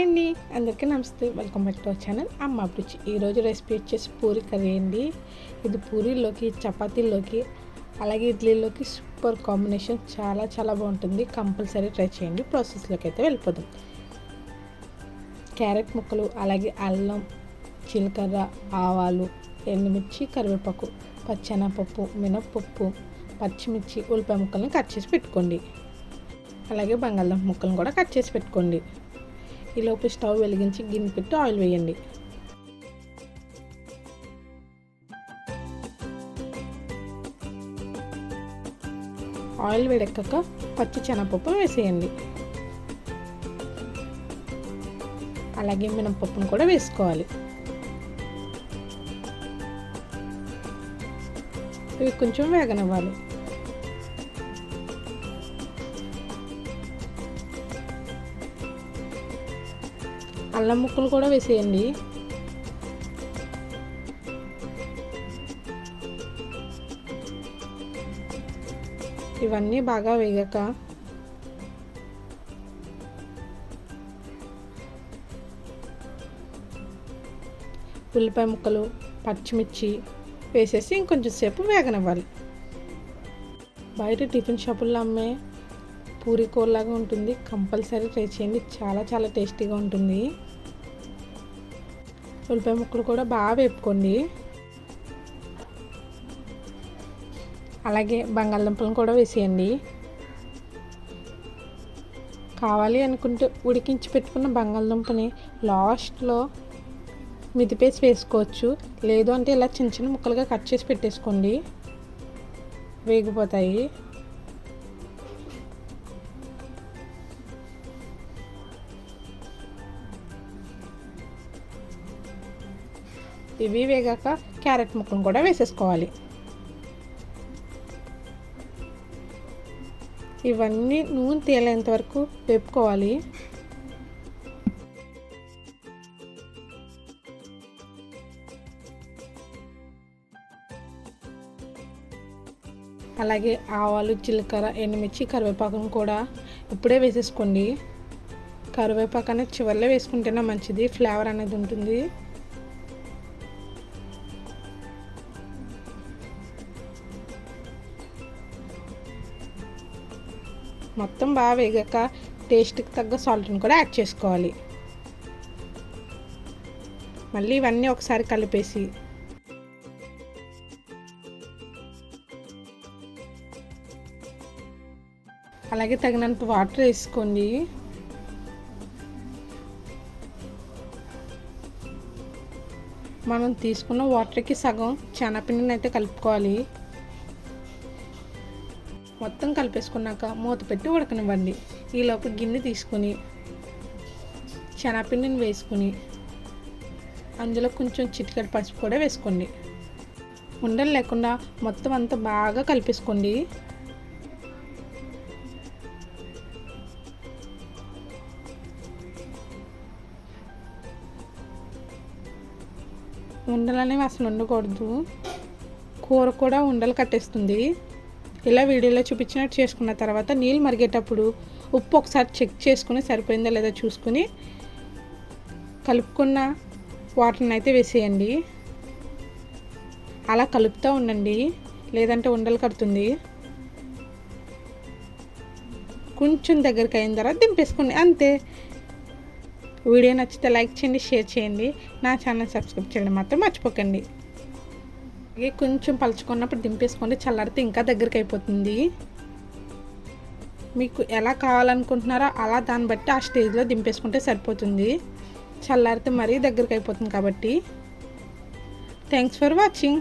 అండి. అందరికీ నమస్తే. Welcome back to our channel Amma Abhiruchi ఈరోజు రెసిపీ వచ్చేసి పూరి కర్రీ అండి. ఇది పూరీలోకి చపాతీలోకి అలాగే ఇడ్లీలోకి సూపర్ కాంబినేషన్ చాలా చాలా బాగుంటుంది. కంపల్సరీ ట్రై చేయండి. ప్రాసెస్లోకి అయితే వెళ్ళిపోదాం. క్యారెట్ ముక్కలు అలాగే అల్లం జీలకర్ర ఆవాలు ఎండుమిర్చి కరివేపాకు పచ్చెనపప్పు మినప్పప్పు పచ్చిమిర్చి ఉల్లిపాయ ముక్కలను కట్ చేసి పెట్టుకోండి. అలాగే బంగాళదుంప ముక్కలను కూడా కట్ చేసి పెట్టుకోండి. ఈలోపు స్టవ్ వెలిగించి గిన్నె పెట్టి ఆయిల్ వేయండి. ఆయిల్ వేడెక్కాక పచ్చి శనగపప్పు వేసేయండి. అలాగే మినపప్పును కూడా వేసుకోవాలి. ఇవి కొంచెం వేగనివ్వాలి. అల్లం ముక్కలు కూడా వేసేయండి. ఇవన్నీ బాగా వేగాక ఉల్లిపాయ ముక్కలు పచ్చిమిర్చి వేసేసి ఇంకొంచెం సేపు వేగనివ్వాలి. బయట టిఫిన్ షాపుల్లో అమ్మే పూరి కూరలాగా ఉంటుంది. కంపల్సరీ ట్రై చేయండి. చాలా చాలా టేస్టీగా ఉంటుంది. ఉల్లిపాయ ముక్కలు కూడా బాగా వేపుకోండి. అలాగే బంగాళదుంపలను కూడా వేసేయండి. కావాలి అనుకుంటే ఉడికించి పెట్టుకున్న బంగాళదుంపని లాస్ట్లో మిదిపేసి వేసుకోవచ్చు. లేదు అంటే ఇలా చిన్న చిన్న ముక్కలుగా కట్ చేసి పెట్టేసుకోండి. వేగిపోతాయి. ఇవి వేగాక క్యారెట్ ముక్కను కూడా వేసేసుకోవాలి. ఇవన్నీ నూనె తేలేంత వరకు వేపుకోవాలి. అలాగే ఆవాలు జీలకర్ర ఎండుమిర్చి కరివేపాకును కూడా ఇప్పుడే వేసేసుకోండి. కరివేపాకు అనేది చివరిలో వేసుకుంటేనే మంచిది. ఫ్లేవర్ అనేది ఉంటుంది. మొత్తం బాగా వేగాక టేస్ట్కి తగ్గ సాల్ట్ని కూడా యాడ్ చేసుకోవాలి. మళ్ళీ ఇవన్నీ ఒకసారి కలిపేసి అలాగే తగినంత వాటర్ వేసుకోండి. మనం తీసుకున్న వాటర్కి సగం శనగపిండిని అయితే కలుపుకోవాలి. మొత్తం కలిపేసుకున్నాక మూత పెట్టి ఉడకనివ్వండి. ఈలోపు గిన్నె తీసుకొని శనగపిండిని వేసుకుని అందులో కొంచెం చిటికెడు పసుపు కూడా వేసుకోండి. ఉండలు లేకుండా మొత్తం అంతా బాగా కలిపేసుకోండి. ఉండలు అనేవి అసలు ఉండకూడదు కూర కూడా ఉండలు కట్టేస్తుంది. ఇలా వీడియోలో చూపించినట్టు చేసుకున్న తర్వాత నీళ్ళు మరిగేటప్పుడు ఉప్పు ఒకసారి చెక్ చేసుకుని సరిపోయిందా లేదా చూసుకుని కలుపుకున్న వాటర్ని అయితే వేసేయండి. అలా కలుపుతూ ఉండండి. లేదంటే ఉండలు కడుతుంది. కొంచెం దగ్గరికి అయిన తర్వాత దింపేసుకోండి. అంతే. వీడియో నచ్చితే లైక్ చేయండి షేర్ చేయండి. నా ఛానల్ సబ్స్క్రైబ్ చేయడం మాత్రం మర్చిపోకండి. అలాగే కొంచెం పలుచుకున్నప్పుడు దింపేసుకోండి చల్లారితే ఇంకా దగ్గరికి అయిపోతుంది. మీకు ఎలా కావాలనుకుంటున్నారో అలా దాన్ని బట్టి ఆ స్టేజ్లో దింపేసుకుంటే సరిపోతుంది. చల్లారితే మరీ దగ్గరికి అయిపోతుంది కాబట్టి. Thanks for watching